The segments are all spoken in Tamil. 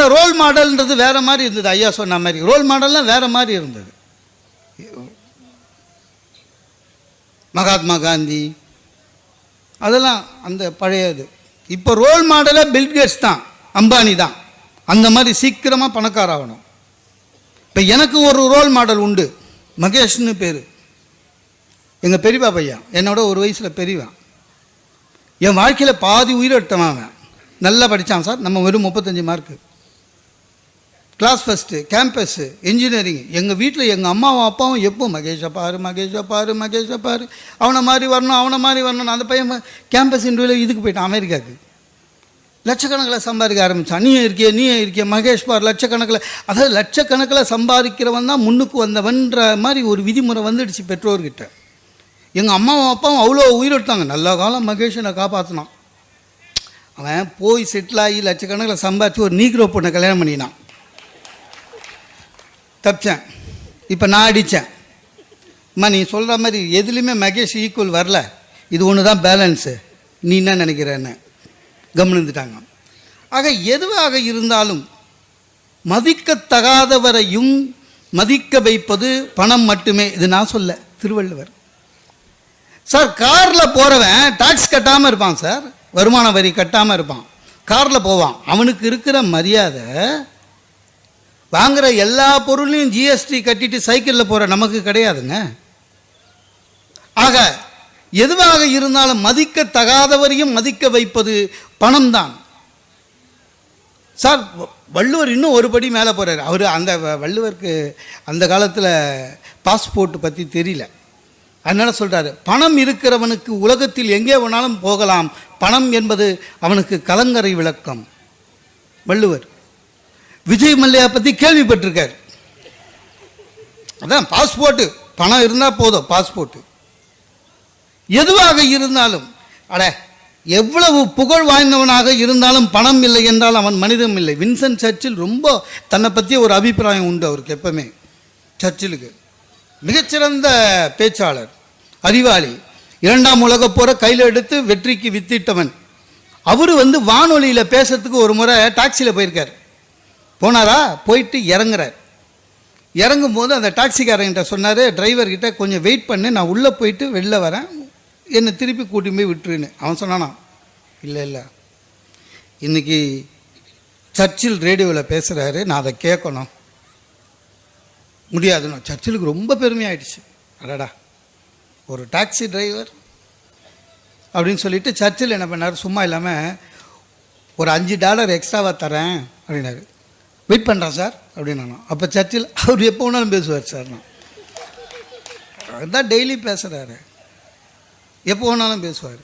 காலத்தில் ரோல் மாடல்ன்றது வேற மாதிரி இருந்தது. ஐயா சொன்ன மாதிரி. ரோல் மாடல்லாம் வேற மாதிரி இருந்தது. மகாத்மா காந்தி. அதெல்லாம் அந்த பழையது. இப்போ ரோல் மாடலே பில்கேட்ஸ் தான். அம்பானி தான். அந்த மாதிரி சீக்கிரமாக பணக்கார ஆகணும் இப்போ எனக்கு ஒரு ரோல் மாடல் உண்டு. மகேஷ்னு பேர். எங்கள் பெரியவா பையன். என்னோட ஒரு வயசில் பெரியவன். என் வாழ்க்கையில் பாதி உயிரெடுத்தவன் அவன். நல்லா படித்தான் சார். நம்ம வெறும் முப்பத்தஞ்சு mark. Class first campus engineering எங்கள் வீட்டில் எங்கள் அம்மாவும் அப்பாவும் எப்போ மகேஷை பாரு மகேஷை பாரு மகேஷை பாரு. அவனை மாதிரி வரணும் அவனை மாதிரி வரணும் அந்த பையன் கேம்பஸ் இன்டர்வியூவில் இதுக்கு போயிட்டான் அமெரிக்காவுக்கு. லட்சக்கணக்கில் சம்பாதிக்க ஆரம்பித்தான் நீ இருக்கிய நீ இருக்கிய மகேஷ் பார் லட்சக்கணக்கில். அதாவது லட்சக்கணக்கில் சம்பாதிக்கிறவன் தான் முன்னுக்கு வந்தவன்ற மாதிரி ஒரு விதிமுறை வந்துடுச்சு பெற்றோர்கிட்ட. எங்கள் அம்மாவும் அப்பாவும் அவ்வளோ உயிரெடுத்தாங்க. நல்ல காலம் மகேஷனை காப்பாற்றினான் அவன் போய் செட்டில் ஆகி லட்சக்கணக்கில் சம்பாதிச்சு ஒரு நீக்ரோ பொண்ணை கல்யாணம் பண்ணினான். தப்பிச்சேன். இப்போ நான் அடித்தேன் அம்மா நீ சொல்கிற மாதிரி எதுலேயுமே மகேஷ் ஈக்குவல் வரல. இது ஒன்று தான் பேலன்ஸு நீ என்ன நினைக்கிறேன்னு. கவனிந்துட்டாங்க ஆக எதுவாக இருந்தாலும் மதிக்கத்தகாதவரையும் மதிக்க வைப்பது பணம் மட்டுமே. இது நான் சொல்ல திருவள்ளுவர். சார் காரில் போகிறவன் டாக்ஸ் கட்டாமல் இருப்பான் சார் வருமான வரி கட்டாமல் இருப்பான். காரில் போவான். அவனுக்கு இருக்கிற மரியாதை வாங்குற எல்லா பொருளையும் ஜிஎஸ்டி கட்டிட்டு சைக்கிளில் போகிற நமக்கு கிடையாதுங்க. ஆக எதுவாக இருந்தாலும் மதிக்க தகாதவரையும் மதிக்க வைப்பது பணம் தான் சார் வள்ளுவர் இன்னும் ஒரு படி மேலே போகிறார் அவர் அந்த வ- வள்ளுவருக்கு அந்த காலத்தில் பாஸ்போர்ட் பற்றி தெரியல. அதனால் சொல்கிறாரு பணம் இருக்கிறவனுக்கு உலகத்தில் எங்கே வேணாலும் போகலாம். பணம் என்பது அவனுக்கு கலங்கரை விளக்கம். வள்ளுவர் விஜய் மல்லையா பற்றி கேள்விப்பட்டிருக்காரு. அதான் பாஸ்போர்ட்டு. பணம் இருந்தால் போதும் பாஸ்போர்ட்டு. எதுவாக இருந்தாலும் அட எவ்வளவு புகழ் வாய்ந்தவனாக இருந்தாலும் பணம் இல்லை என்றால் அவன் மனிதம் இல்லை. வின்சென்ட் சர்ச்சில் ரொம்ப தன்னை பற்றிய ஒரு அபிப்பிராயம் உண்டு அவருக்கு எப்பவுமே. சர்ச்சிலுக்கு. மிகச்சிறந்த பேச்சாளர் அறிவாளி இரண்டாம் உலக போற கையில் எடுத்து வெற்றிக்கு வித்திட்டவன். அவர் வந்து வானொலியில் பேசுறதுக்கு ஒரு முறை டாக்ஸியில் போயிருக்கார். போனாரா? போயிட்டு இறங்குறார். இறங்கும் போது அந்த டாக்ஸிக்காரங்கிட்ட சொன்னார் டிரைவர்கிட்ட கொஞ்சம் வெயிட் பண்ணு நான் உள்ளே போயிட்டு வெளில வரேன். என்னை திருப்பி கூட்டி போய் விட்டுருன்னு. அவன் சொன்னானா இல்லை இல்லை. இன்னைக்கு சர்ச்சில் ரேடியோவில் பேசுகிறாரு நான் அதை கேட்கணும். முடியாதுன்னு சர்ச்சிலுக்கு ரொம்ப பெருமையாயிடுச்சு. அடடா ஒரு டாக்ஸி டிரைவர்? அப்படின்னு சொல்லிட்டு சர்ச்சில் என்ன பண்ணார் சும்மா இல்லாமல் ஒரு அஞ்சு டாலர் எக்ஸ்ட்ராவாக தரேன். அப்படின்னாரு. வெயிட் பண்ணுறேன் சார் அப்படின்னு அப்போ சர்ச்சில் அவர் எப்போ வேணாலும் பேசுவார் சார் நான் அதுதான் டெய்லி பேசுகிறாரு எப்போ வேணாலும் பேசுவார்.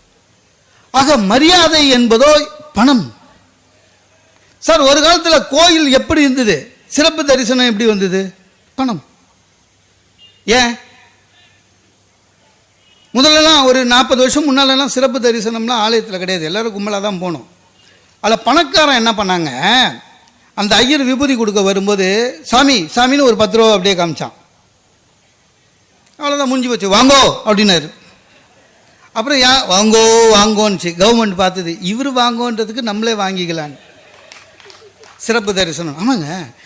ஆக மரியாதை என்பதோ பணம். சார் ஒரு காலத்தில் கோயில் எப்படி இருந்தது? சிறப்பு தரிசனம் எப்படி வந்தது? பணம். ஏன்? முதல்லலாம் ஒரு நாற்பது வருஷம் முன்னாலெல்லாம் சிறப்பு தரிசனம்லாம் ஆலயத்தில் கிடையாது. எல்லோரும் கும்பலாக தான் போனோம். அதில் பணக்காரன் என்ன பண்ணாங்க? அந்த ஐயர் விபூதி கொடுக்க வரும்போது சாமி சாமின்னு ஒரு பத்து ரூபா அப்படியே காமிச்சான். அவ்வளோதான் முடிஞ்சு போச்சு. வாங்கோ அப்படின்னாரு. அப்புறம் ஏன் வாங்கோ வாங்கோன்னுச்சு. கவர்மெண்ட் பார்த்தது இவர் வாங்கோன்றதுக்கு நம்மளே வாங்கிக்கலான்னு. சிறப்பு தரிசனம். ஆமாங்க.